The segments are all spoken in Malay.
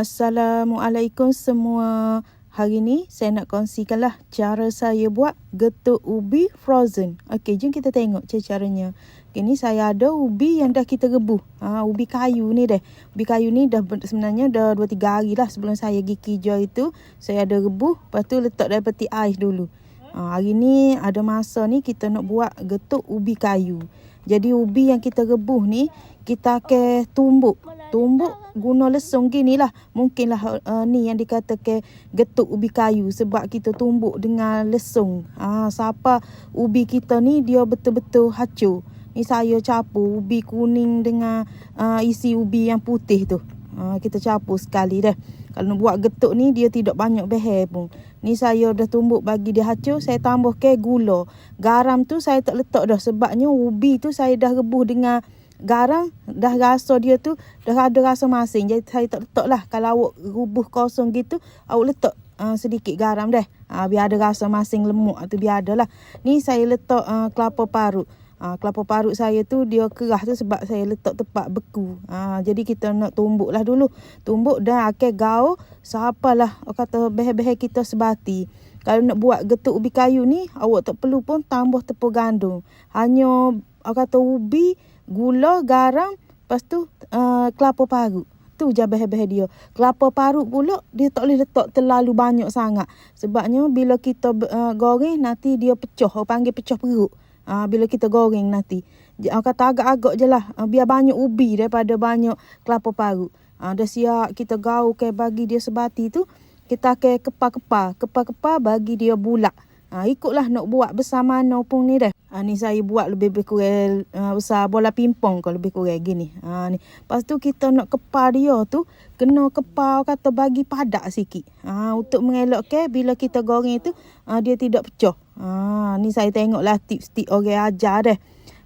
Assalamualaikum semua. Hari ni saya nak kongsikanlah cara saya buat getuk ubi frozen. Okey, jom kita tengok cara-caranya. Okay, ni saya ada ubi yang dah kita rebus. Ha, ubi kayu ni deh. Ubi kayu ni dah sebenarnya dah 2 3 hari lah sebelum saya pergi kerja itu, saya ada rebus, lepas tu letak dalam peti ais dulu. Ha, hari ni ada masa ni kita nak buat getuk ubi kayu. Jadi ubi yang kita rebus ni kita ke tumbuk tumbuk guna lesung gini lah mungkinlah uh, ni yang dikatakan getuk ubi kayu sebab kita tumbuk dengan lesung. Ah siapa ubi kita ni dia betul-betul hacur ni saya capur ubi kuning dengan uh, isi ubi yang putih tu. Uh, kita capur sekali dah. Kalau nak buat getuk ni dia tidak banyak behel pun. Ni saya dah tumbuk bagi dia hacur saya tambah ke gula. Garam tu saya tak letak dah sebabnya ubi tu saya dah rebus dengan garam dah rasa dia tu dah ada rasa masing. Jadi saya tak letak lah. Kalau awak rubuh kosong gitu awak letak uh, sedikit garam deh. Uh, biar ada rasa masing lemuk tu biar ada lah. Ni saya letak uh, kelapa parut. Uh, kelapa parut saya tu dia kerah tu sebab saya letak tepat beku. Uh, jadi kita nak tumbuk lah dulu. Tumbuk dan akhir gau siapalah kata behe-behe kita sebati. Kalau nak buat getuk ubi kayu ni awak tak perlu pun tambah tepung gandum. Hanya kata ubi gula, garam, lepas tu uh, kelapa parut. Tu je bahan-bahan dia. Kelapa parut pula dia tak boleh letak terlalu banyak sangat. Sebabnya bila kita uh, goreng nanti dia pecah. Orang panggil pecah perut. Uh, bila kita goreng nanti. Orang kata agak-agak je lah. Uh, biar banyak ubi daripada banyak kelapa parut. Uh, dah siap kita gaul ke bagi dia sebati tu. Kita ke kepa-kepa. Kepa-kepa bagi dia bulat. Ha, ikutlah nak buat besar mana pun ni dah. Ha, ni saya buat lebih-lebih kurang uh, besar bola pimpong kalau lebih kurang gini. Ha, ni. Lepas tu kita nak kepa dia tu, kena kepa kata bagi padak sikit. Ha, untuk mengelakkan bila kita goreng tu, uh, dia tidak pecah. Ha, ni saya tengoklah tips-tips orang ajar dah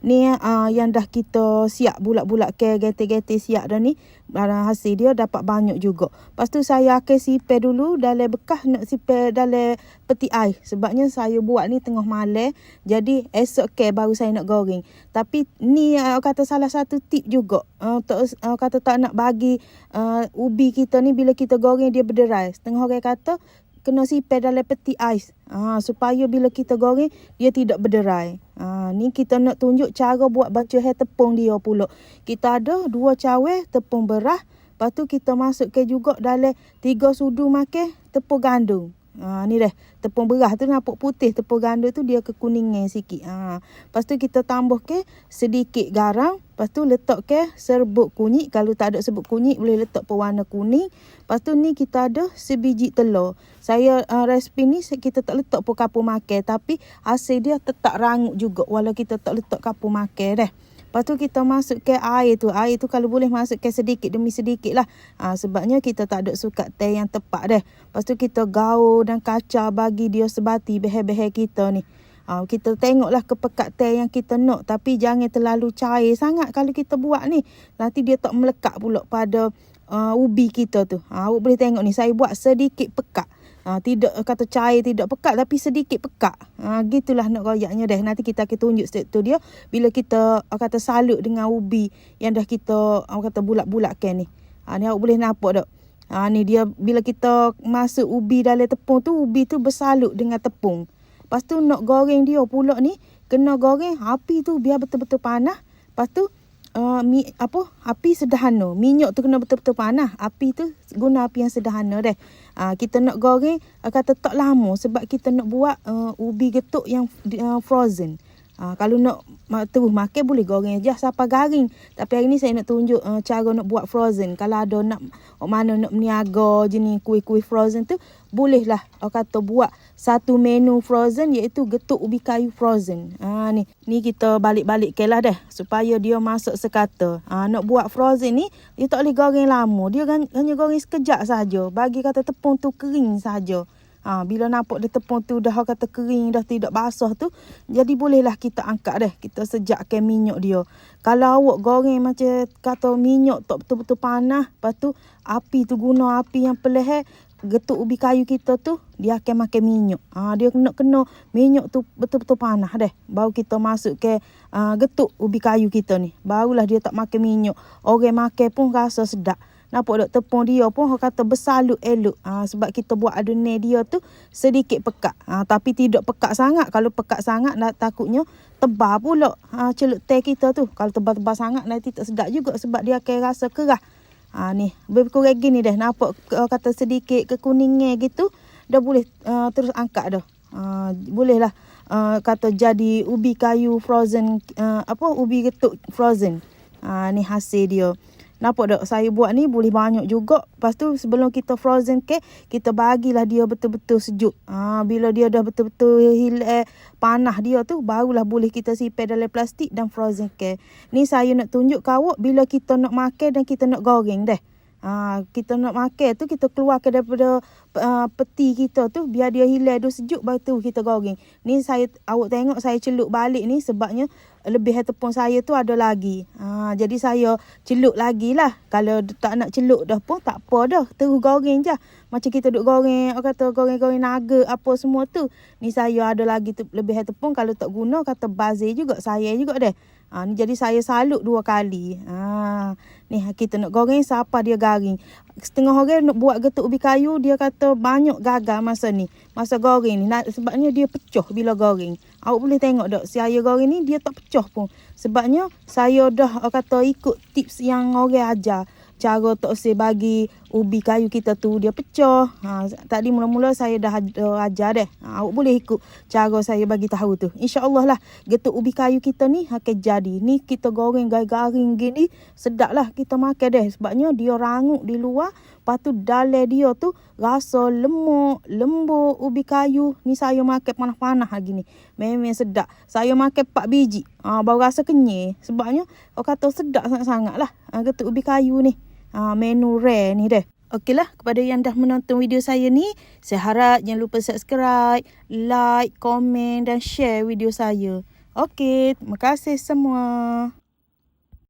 ni uh, yang dah kita siap bulat-bulat ke gete-gete siap dah ni barang hasil dia dapat banyak juga. Lepas tu saya akan sipir dulu dalam bekas nak sipir dalam peti air. Sebabnya saya buat ni tengah malam jadi esok ke baru saya nak goreng. Tapi ni uh, kata salah satu tip juga uh, uh, kata tak nak bagi uh, ubi kita ni bila kita goreng dia berderai. Setengah orang kata kena sipir dalam peti ais ha, supaya bila kita goreng dia tidak berderai. Ha, ni kita nak tunjuk cara buat baca hai tepung dia pula. Kita ada dua cawe tepung beras, lepas tu kita masukkan juga dalam tiga sudu makan tepung gandum. Ha, ni dah tepung beras tu nampak putih tepung gandum tu dia kekuningan sikit. Ha, lepas tu kita tambah ke sedikit garam. Lepas tu letak ke serbuk kunyit. Kalau tak ada serbuk kunyit boleh letak pewarna kuning. Lepas tu ni kita ada sebiji telur. Saya uh, resipi ni kita tak letak pun kapur makan. Tapi hasil dia tetap rangut juga. Walau kita tak letak kapur makan dah. Lepas tu kita masuk ke air tu. Air tu kalau boleh masuk ke sedikit demi sedikit lah. Ha, sebabnya kita tak ada suka teh yang tepat dah. Lepas tu kita gaul dan kaca bagi dia sebati behel-behel kita ni. Ha, kita tengoklah kepekat teh yang kita nak. Tapi jangan terlalu cair sangat kalau kita buat ni. Nanti dia tak melekat pula pada uh, ubi kita tu. Ha, awak boleh tengok ni. Saya buat sedikit pekat. Ha, tidak kata cair tidak pekat tapi sedikit pekat. Ha, gitulah nak royaknya dah. Nanti kita akan tunjuk step tu dia bila kita uh, kata salut dengan ubi yang dah kita uh, kata bulat-bulatkan ni. Ha, ni awak boleh nampak tak? Ha, ni dia bila kita masuk ubi dalam tepung tu ubi tu bersalut dengan tepung. Lepas tu nak goreng dia pula ni kena goreng api tu biar betul-betul panas. Lepas tu uh, mi, apa api sederhana. Minyak tu kena betul-betul panas api tu guna api yang sederhana deh. Uh, kita nak goreng uh, kata tak lama sebab kita nak buat uh, ubi getuk yang uh, frozen Ha, kalau nak terus makan boleh goreng aja sampai garing. Tapi hari ni saya nak tunjuk uh, cara nak buat frozen. Kalau ada nak mana nak meniaga jenis kuih-kuih frozen tu, bolehlah orang kata buat satu menu frozen iaitu getuk ubi kayu frozen. Ha, ni ni kita balik-balik ke lah dah supaya dia masuk sekata. Ha, nak buat frozen ni dia tak boleh goreng lama. Dia hanya goreng sekejap saja. Bagi kata tepung tu kering saja. Ha, bila nampak dia tepung tu dah kata kering, dah tidak basah tu, jadi bolehlah kita angkat deh. Kita sejakkan minyak dia. Kalau awak goreng macam kata minyak tak betul-betul panas, lepas tu api tu guna api yang peleh getuk ubi kayu kita tu, dia akan makan minyak. Ha, dia kena kena minyak tu betul-betul panas deh. Baru kita masuk ke uh, getuk ubi kayu kita ni. Barulah dia tak makan minyak. Orang makan pun rasa sedap. Nampak tak tepung dia pun orang kata bersalut elok. Ha, sebab kita buat adunan dia tu sedikit pekat. Ha, tapi tidak pekat sangat. Kalau pekat sangat nak takutnya tebal pula ha, celup teh kita tu. Kalau tebal-tebal sangat nanti tak sedap juga sebab dia akan rasa kerah. Ha, ni lebih kurang gini dah. Nampak orang kata sedikit kekuningnya gitu. Dah boleh uh, terus angkat dah. Uh, boleh lah uh, kata jadi ubi kayu frozen uh, apa ubi getuk frozen. Uh, ni hasil dia. Nampak tak saya buat ni boleh banyak juga. Lepas tu sebelum kita frozen cake, kita bagilah dia betul-betul sejuk. Ha, bila dia dah betul-betul hilang panah dia tu, barulah boleh kita simpan dalam plastik dan frozen cake. Ni saya nak tunjuk kau bila kita nak makan dan kita nak goreng dah. Ha, kita nak makan tu kita keluarkan daripada uh, peti kita tu biar dia hilang dia sejuk baru tu kita goreng. Ni saya awak tengok saya celup balik ni sebabnya lebih tepung saya tu ada lagi. Ha, jadi saya celup lagi lah. Kalau tak nak celup dah pun tak apa dah. Terus goreng je. Macam kita duk goreng, orang kata goreng-goreng naga apa semua tu. Ni saya ada lagi tu, lebih tepung. Kalau tak guna kata bazir juga. Saya juga deh. Ha, ni jadi saya salut dua kali. Ha, ni kita nak goreng siapa dia garing. Setengah orang nak buat getuk ubi kayu. Dia kata banyak gagal masa ni. Masa goreng ni. Sebabnya dia pecah bila goreng. Awak boleh tengok tak, saya goreng ni dia tak pecah pun. Sebabnya saya dah kata ikut tips yang orang ajar. Cara tak usah bagi ubi kayu kita tu dia pecah. Ha, tadi mula-mula saya dah ajar deh. Ha, awak boleh ikut cara saya bagi tahu tu. InsyaAllah lah getuk ubi kayu kita ni akan jadi. Ni kita goreng garing-garing gini sedap lah kita makan deh. Sebabnya dia rangup di luar. Lepas tu dalam dia tu rasa lemuk, lembut, ubi kayu. Ni saya makan panas-panas lagi ni. Memang sedap. Saya makan 4 biji. Ha, baru rasa kenyir. Sebabnya orang kata sedap sangat-sangat lah. Ha, getuk ubi kayu ni. Ha, menu rare ni deh. Okeylah, kepada yang dah menonton video saya ni, saya harap jangan lupa subscribe, like, komen dan share video saya. Okey, terima kasih semua.